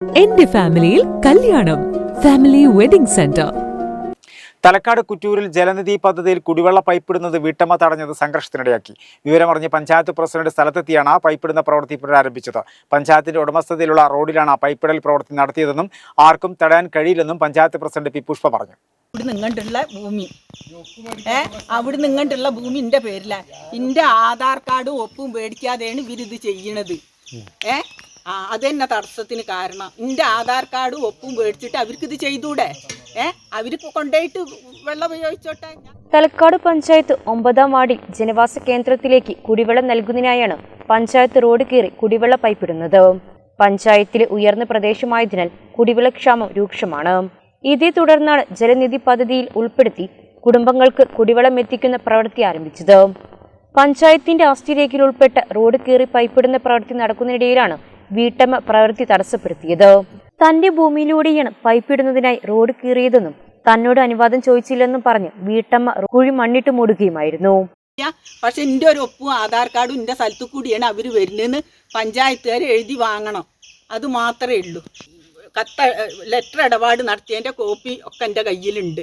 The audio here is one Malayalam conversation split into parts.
എന്റെ ഫാമിലിയിൽ കല്യാണം. Family wedding centre. തലക്കാട് കുറ്റൂരിൽ ജലനിധി പദ്ധതിയിൽ കുടിവെള്ള പൈപ്പിടുന്നത് വീട്ടമ്മ തടഞ്ഞത് സംഘർഷത്തിനിടയാക്കി. വിവരമറിഞ്ഞ് പഞ്ചായത്ത് പ്രസിഡന്റ് സ്ഥലത്തെത്തിയാണ് പൈപ്പിടുന്ന പ്രവൃത്തി പുനരാരംഭിച്ചത്. പഞ്ചായത്തിന്റെ ഉടമസ്ഥതയിലുള്ള റോഡിലാണ് പൈപ്പിടൽ പ്രവൃത്തി നടത്തിയതെന്നും ആർക്കും തടയാൻ കഴിയില്ലെന്നും പഞ്ചായത്ത് പ്രസിഡന്റ് പി പുഷ്പ പറഞ്ഞു. ഭൂമി. ഏ? അവിടെ നിങ്ങണ്ടുള്ള ഭൂമി എന്റെ പേരിലാണ് എന്റെ ആധാർ കാർഡ് ഒപ്പും മേടിക്കാതെയാണ് ഇവരിത് ചെയ്യണത്. ഏ? ആ അതെന്നെ തടസ്സത്തിന് കാരണം. എന്റെ ആധാർ കാർഡും ഒപ്പും മേടിച്ചിട്ട് ഇത് ചെയ്തൂടെ? ഏ? അവർക്ക് കൊണ്ടുപോയിട്ട് വെള്ളം ഉപയോഗിച്ചോട്ടെ? തലക്കാട് പഞ്ചായത്ത് ഒമ്പതാം വാർഡിൽ ജനവാസ കേന്ദ്രത്തിലേക്ക് കുടിവെള്ളം നൽകുന്നതിനായാണ് പഞ്ചായത്ത് റോഡ് കയറി കുടിവെള്ള പൈപ്പിടുന്നത് പഞ്ചായത്തിലെ ഉയർന്ന പ്രദേശമായതിനാൽ കുടിവെള്ളക്ഷാമം രൂക്ഷമാണ്. ഇതേ തുടർന്നാണ് ജലനിധി പദ്ധതിയിൽ ഉൾപ്പെടുത്തി കുടുംബങ്ങൾക്ക് കുടിവെള്ളം എത്തിക്കുന്ന പ്രവൃത്തി ആരംഭിച്ചത്. പഞ്ചായത്തിന്റെ ആസ്തിരേഖയിൽ ഉൾപ്പെട്ട റോഡ് കയറി പൈപ്പിടുന്ന പ്രവൃത്തി നടക്കുന്നതിനിടയിലാണ് വീട്ടമ്മ പ്രവൃത്തി തടസ്സപ്പെടുത്തിയത്. തന്റെ ഭൂമിയിലൂടെയാണ് പൈപ്പിടുന്നതിനായി റോഡ് കീറിയതെന്നും തന്നോട് അനുവാദം ചോദിച്ചില്ലെന്നും പറഞ്ഞ് വീട്ടമ്മ കുഴി മണ്ണിട്ട് മൂടുകയുമായിരുന്നു. പക്ഷെ എന്റെ ഒരു ഒപ്പും ആധാർ കാർഡും എന്റെ സ്ഥലത്തു കൂടിയാണ് അവർ വരുന്നതെന്ന് പഞ്ചായത്തുകാർ എഴുതി വാങ്ങണം. അത് മാത്രമേ ഉള്ളൂ. കത്ത ലെറ്റർ ഇടപാട് നടത്തിയതിന്റെ കോപ്പി ഒക്കെ എന്റെ കയ്യിലുണ്ട്.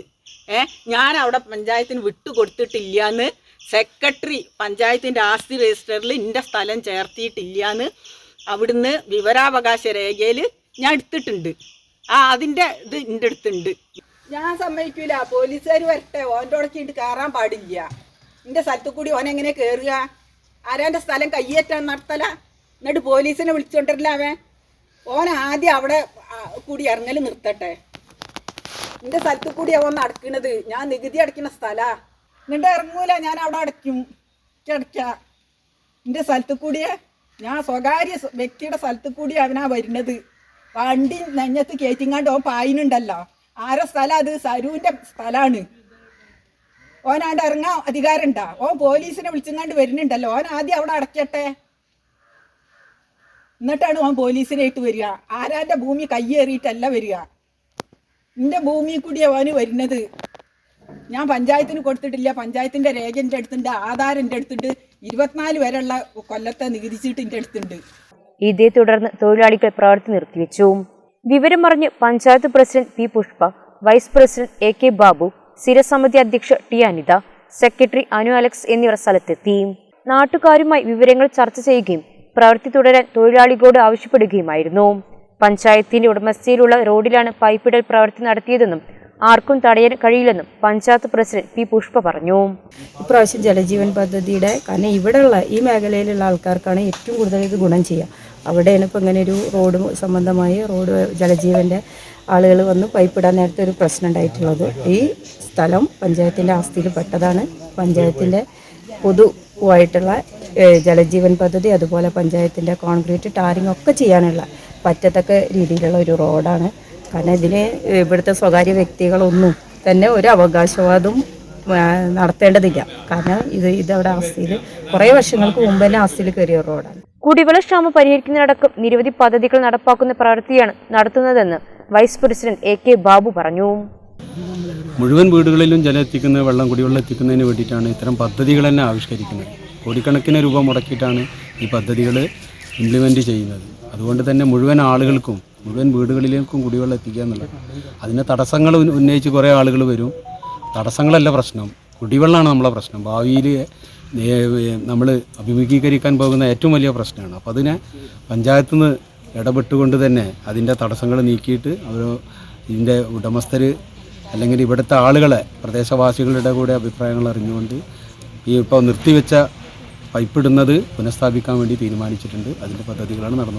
ഏ ഞാൻ അവിടെ പഞ്ചായത്തിന് വിട്ടു കൊടുത്തിട്ടില്ല എന്ന് സെക്രട്ടറി പഞ്ചായത്തിന്റെ ആസ്തി രജിസ്റ്ററിൽ എന്റെ സ്ഥലം ചേർത്തിയിട്ടില്ല അവിടുന്ന് വിവരാവകാശ രേഖയിൽ ഞാൻ എടുത്തിട്ടുണ്ട്. ആ അതിന്റെ ഇത് എന്റെ അടുത്തുണ്ട്. ഞാൻ സമ്മതിക്കൂല. പോലീസുകാർ വരട്ടെ. ഓന്റെ ഉടക്കിയിട്ട് കയറാൻ പാടില്ല. എന്റെ സ്ഥലത്തു കൂടി ഓൻ എങ്ങനെ കയറുക ആരാന്റെ സ്ഥലം കയ്യേറ്റാൻ നടത്തല? എന്നിട്ട് പോലീസിനെ വിളിച്ചോണ്ടിരില്ല അവൻ? ഓൻ ആദ്യം അവിടെ കൂടി ഇറങ്ങൽ നിർത്തട്ടെ. എന്റെ സ്ഥലത്തു കൂടി അവൻ നടക്കണത്. ഞാൻ നികുതി അടയ്ക്കുന്ന സ്ഥലാ. എന്നിട്ട് ഇറങ്ങൂല. ഞാൻ അവിടെ അടയ്ക്ക. അടയ്ക്കാം. എന്റെ സ്ഥലത്തു കൂടിയേ ഞാൻ സ്വകാര്യ വ്യക്തിയുടെ സ്ഥലത്ത് കൂടി അവനാ വരുന്നത്. വണ്ടി നെഞ്ഞത്ത് കയറ്റിങ്ങാണ്ട് ഓൻ പായിനുണ്ടല്ലോ. ആരെ സ്ഥലം അത്? സരുവിന്റെ സ്ഥലമാണ് ഓനാണ്ട് ഇറങ്ങാൻ അധികാരമുണ്ടാ. ഓൻ പോലീസിനെ വിളിച്ചങ്ങാണ്ട് വരുന്നുണ്ടല്ലോ. ഓൻ ആദ്യം അവിടെ അടക്കട്ടെ. എന്നിട്ടാണ് ഓൻ പോലീസിനായിട്ട് വരിക. ആരാന്റെ ഭൂമി കയ്യേറിയിട്ടല്ല വരിക. എന്റെ ഭൂമി കൂടിയാ ഓന് വരുന്നത്. ഞാൻ പഞ്ചായത്തിന് കൊടുത്തിട്ടില്ല. പഞ്ചായത്തിന്റെ രേഖ എന്റെ അടുത്തുണ്ട്. ആധാരം എന്റെ അടുത്തുണ്ട്. ഇരുപത്തിനാല് വരെയുള്ള കൊല്ലത്തെ നികുതി ചീട്ട് അടുത്തുണ്ട്. ഇതേ തുടർന്ന് തൊഴിലാളികൾ പ്രവർത്തി നിർത്തിവെച്ചു. വിവരമറിഞ്ഞ് panchayat president P Pushpa vice president A K Babu സ്ഥിരസമിതി അധ്യക്ഷ T Anitha secretary Anu Alex എന്നിവർ സ്ഥലത്തെത്തി. നാട്ടുകാരുമായി വിവരങ്ങൾ ചർച്ച ചെയ്യുകയും പ്രവൃത്തി തുടരാൻ തൊഴിലാളികളോട് ആവശ്യപ്പെടുകയുമായിരുന്നു. പഞ്ചായത്തിന്റെ ഉടമസ്ഥയിലുള്ള റോഡിലാണ് പൈപ്പിടൽ പ്രവൃത്തി നടത്തിയതെന്നും ആർക്കും തടയാൻ കഴിയില്ലെന്നും പഞ്ചായത്ത് പ്രസിഡന്റ് പി പുഷ്പ പറഞ്ഞു. ഇപ്രാവശ്യം ജലജീവൻ പദ്ധതിയുടെ കാരണം ഇവിടെയുള്ള ഈ മേഖലയിലുള്ള ആൾക്കാർക്കാണ് ഏറ്റവും കൂടുതൽ ഇത് ഗുണം ചെയ്യുക. അവിടെയാണ് ഇപ്പോൾ ഇങ്ങനെ ഒരു റോഡ് സംബന്ധമായി റോഡ് ജലജീവന്റെ ആളുകൾ വന്ന് പൈപ്പിടാൻ നേരത്തെ ഒരു പ്രശ്നം ഉണ്ടായിട്ടുള്ളത്. ഈ സ്ഥലം പഞ്ചായത്തിന്റെ ആസ്തിയിൽ പെട്ടതാണ്. പഞ്ചായത്തിന്റെ പൊതുവായിട്ടുള്ള ജലജീവൻ പദ്ധതി അതുപോലെ പഞ്ചായത്തിന്റെ കോൺക്രീറ്റ് ടാറിംഗ് ഒക്കെ ചെയ്യാനുള്ള പറ്റത്തക്ക രീതിയിലുള്ള ഒരു റോഡാണ് കാരണം ഇതിന് ഇവിടുത്തെ സ്വകാര്യ വ്യക്തികളൊന്നും തന്നെ ഒരു അവകാശവാദവും നടത്തേണ്ടതില്ല. കാരണം ഇത് ഇതവിടെ ആസ്തിയിൽ കുറേ വർഷങ്ങൾക്ക് മുമ്പ് തന്നെ ആസ്തിയിൽ കയറിയ റോഡാണ്. കുടിവെള്ള ക്ഷാമം പരിഹരിക്കുന്നതിനടക്കം നിരവധി പദ്ധതികൾ നടപ്പാക്കുന്ന പ്രവൃത്തിയാണ് നടത്തുന്നതെന്ന് vice president A K Babu പറഞ്ഞു. മുഴുവൻ വീടുകളിലും ജലം എത്തിക്കുന്ന വെള്ളം കുടിവെള്ളം എത്തിക്കുന്നതിന് വേണ്ടിയിട്ടാണ് ഇത്തരം പദ്ധതികൾ തന്നെ ആവിഷ്കരിക്കുന്നത്. കോടിക്കണക്കിന് രൂപ മുടക്കിയിട്ടാണ് ഈ പദ്ധതികൾ ഇംപ്ലിമെന്റ് ചെയ്യുന്നത്. അതുകൊണ്ട് തന്നെ മുഴുവൻ ആളുകൾക്കും മുഴുവൻ വീടുകളിലേക്കും കുടിവെള്ളം എത്തിക്കുക എന്നുള്ളത്. അതിന് തടസ്സങ്ങൾ ഉന്നയിച്ച് കുറേ ആളുകൾ വരും. തടസ്സങ്ങളല്ല പ്രശ്നം. കുടിവെള്ളമാണ് നമ്മളെ പ്രശ്നം. ഭാവിയിൽ നമ്മൾ അഭിമുഖീകരിക്കാൻ പോകുന്ന ഏറ്റവും വലിയ പ്രശ്നമാണ്. അപ്പോൾ അതിനെ പഞ്ചായത്ത് നിന്ന് ഇടപെട്ടുകൊണ്ട് തന്നെ അതിന്റെ തടസ്സങ്ങൾ നീക്കിയിട്ട് അവർ ഇതിന്റെ ഉടമസ്ഥർ അല്ലെങ്കിൽ ഇവിടുത്തെ ആളുകളെ പ്രദേശവാസികളുടെ കൂടെ അഭിപ്രായങ്ങൾ അറിഞ്ഞുകൊണ്ട് ഈ ഇപ്പോൾ നിർത്തിവെച്ച പൈപ്പിടുന്നത് പുനഃസ്ഥാപിക്കാൻ വേണ്ടി തീരുമാനിച്ചിട്ടുണ്ട്. അതിന്റെ പദ്ധതികളാണ് നടന്നത്.